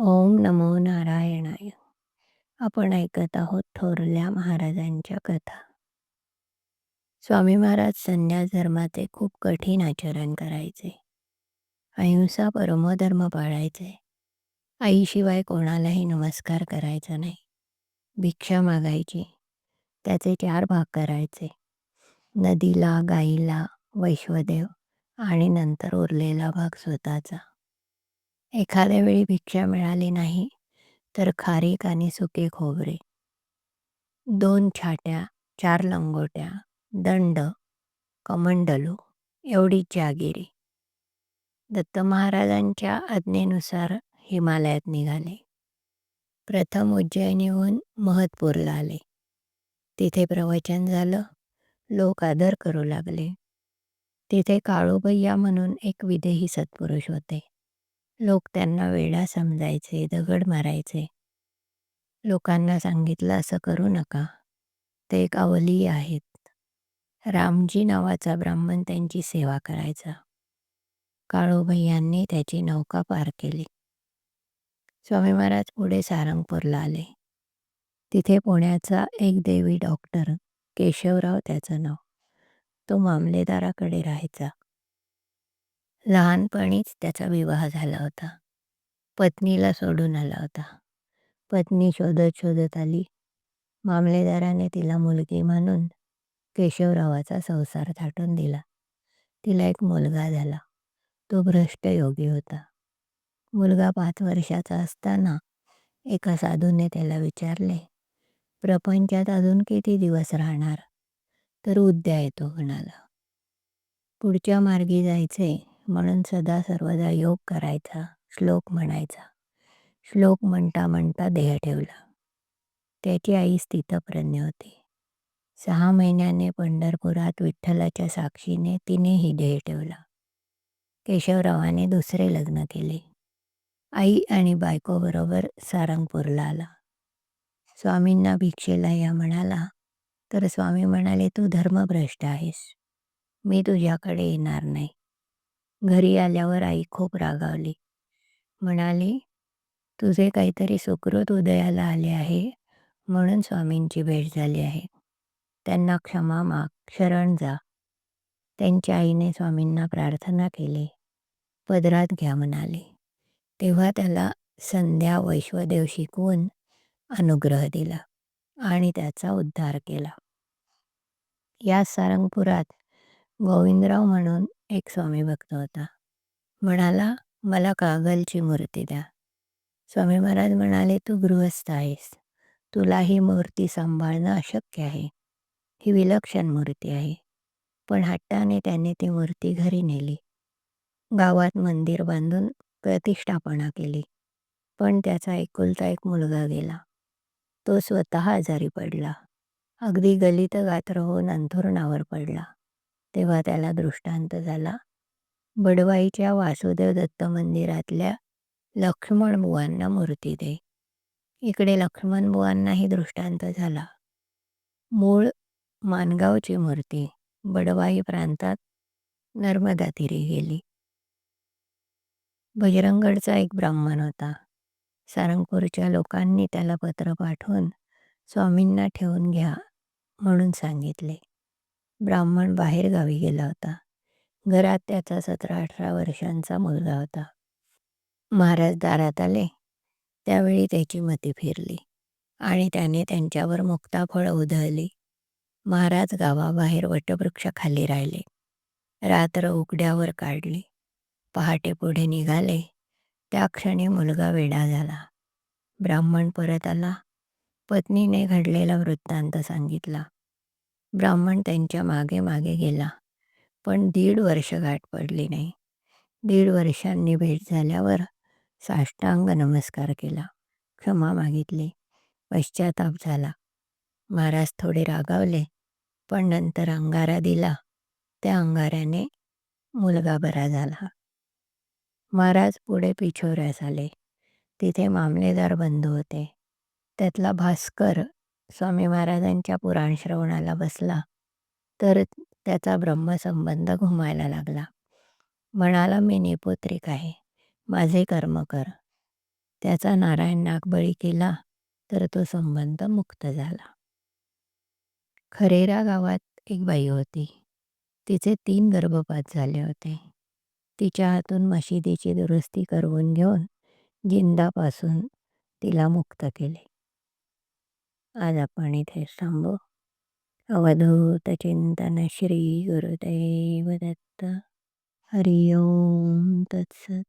ओम नमो नारायणाय. आपण ऐकत आहोत थोरल्या महाराजांच्या कथा. स्वामी महाराज संन्यास धर्माचे खूप कठीण आचरण करायचे. अहिंसा परमधर्म पाळायचे. आईशिवाय कोणालाही नमस्कार करायचा नाही. भिक्षा मागायची. त्याचे चार भाग करायचे. नदीला गाईला वैश्वदेव आणि नंतर उरलेला भाग स्वतःचा. एखाद्या वेळी भिक्षा मिळाली नाही तर खारीक आणि सुके खोबरे. दोन छाट्या चार लंगोट्या दंड कमंडलू एवढी जागिरी. दत्त महाराजांच्या आज्ञेनुसार हिमालयात निघाले. प्रथम उज्जैनीहून महत्पूरला आले. तिथे प्रवचन झालं. लोक आदर करू लागले. तिथे काळूबय्या म्हणून एक विदेही सत्पुरुष होते. लोक त्यांना वेडा समजायचे दगड मारायचे. लोकांना सांगितलं असं करू नका. ते एक अवली आहेत. रामजी नावाचा ब्राह्मण त्यांची सेवा करायचा. काळूभैयांनी त्याची नौका पार केली. स्वामी महाराज पुढे सारंगपूरला आले. तिथे पुण्याचा एक देवी डॉक्टर केशवराव त्याचं नाव. तो मामलेदाराकडे राहायचा. लहानपणीच त्याचा विवाह झाला होता. पत्नीला सोडून आला होता. पत्नी शोधत शोधत आली. मामलेदाराने तिला मुलगी म्हणून केशवरावाचा संसार थाटून दिला. तिला एक मुलगा झाला. तो भ्रष्ट योगी होता. मुलगा पाच वर्षाचा असताना एका साधूने त्याला विचारले प्रपंचात अजून किती दिवस राहणार? तर उद्या येतो म्हणाला. पुढच्या मार्गी जायचे म्हणून सदा सर्वदा योग करायचा श्लोक म्हणायचा. श्लोक म्हणता म्हणता देह ठेवला. त्याची आई स्थितप्रज्ञ होती. सहा महिन्याने पंढरपुरात विठ्ठलाच्या साक्षीने तिनेही देह ठेवला. केशवरावाने दुसरे लग्न केले. आई आणि बायकोबरोबर सारंगपूरला आला. स्वामींना भिक्षेला या म्हणाला तर स्वामी म्हणाले तू धर्मभ्रष्ट आहेस. मी तुझ्याकडे येणार नाही. घरी आल्यावर आई खूप रागावली. म्हणाली तुझे काहीतरी सुकृत उदयाला आले आहे म्हणून स्वामींची भेट झाली आहे. त्यांना क्षमा माग शरण जा. त्यांच्या आईने स्वामींना प्रार्थना केली. पदरात घ्या म्हणाले. तेव्हा त्याला संध्या वैश्वदेव शिकवून अनुग्रह दिला आणि त्याचा उद्धार केला. या सारंगपुरात गोविंदराव म्हणून एक स्वामी भक्त होता. म्हणाला मला कागलची मूर्ती द्या. स्वामी महाराज म्हणाले तू गृहस्थ आहेस. तुला ही मूर्ती सांभाळणं अशक्य आहे. ही विलक्षण मूर्ती आहे. पण हट्टाने त्याने ती मूर्ती घरी नेली. गावात मंदिर बांधून प्रतिष्ठापना केली. पण त्याचा एकुलता एक मुलगा गेला. तो स्वतः आजारी पडला. अगदी गलित गात्र होऊन अंथरुणावर पडला. तेव्हा त्याला दृष्टांत झाला. बडवाईच्या वासुदेव दत्त मंदिरातल्या लक्ष्मण बुवांना मूर्ती दे. इकडे लक्ष्मण बुवांनाही दृष्टांत झाला. मूळ मानगावची मूर्ती बडवाई प्रांतात नर्मदा तिरी गेली. बजरंगडचा एक ब्राह्मण होता. सारंगपूरच्या लोकांनी त्याला पत्र पाठवून स्वामींना ठेवून घ्या म्हणून सांगितले. ब्राह्मण बाहेर गावी गेला होता. घरात त्याचा सतरा अठरा वर्षांचा मुलगा होता. महाराज दारात आले. त्यावेळी त्याची मती फिरली आणि त्याने त्यांच्यावर मुक्ताफळ उधळली. महाराज गावाबाहेर वटवृक्षाखाली राहिले. रात्र उघड्यावर काढली. पहाटे पुढे निघाले. त्या क्षणी मुलगा वेडा झाला. ब्राह्मण परत आला. पत्नीने घडलेला वृत्तांत सांगितला. ब्राह्मण त्यांच्या मागे मागे गेला. पण दीड वर्ष गाठ पडली नाही. दीड वर्षांनी भेट झाल्यावर साष्टांग नमस्कार केला. क्षमा मागितली. पश्चाताप झाला. महाराज थोडे रागावले पण नंतर अंगारा दिला. त्या अंगाऱ्याने मुलगा बरा झाला. महाराज पुढे पिछोऱ्यास आले. तिथे मामलेदार बंधू होते. त्यातला भास्कर स्वामी महाराजांच्या पुराण श्रवणाला बसला. तर त्याचा ब्रह्मसंबंध घुमायला लागला. म्हणाला मी निपुत्रिक आहे. माझे कर्म कर. त्याचा नारायण नागबळी केला तर तो संबंध मुक्त झाला. खरेरा गावात एक बाई होती. तिचे तीन गर्भपात झाले होते. तिच्या हातून मशिदीची दुरुस्ती करवून घेऊन जिंदापासून तिला मुक्त केले. आज आपण इथेच थांबू. अवधूत चिंतन श्री गुरुदेव दत्त. हरिओम तत्सत.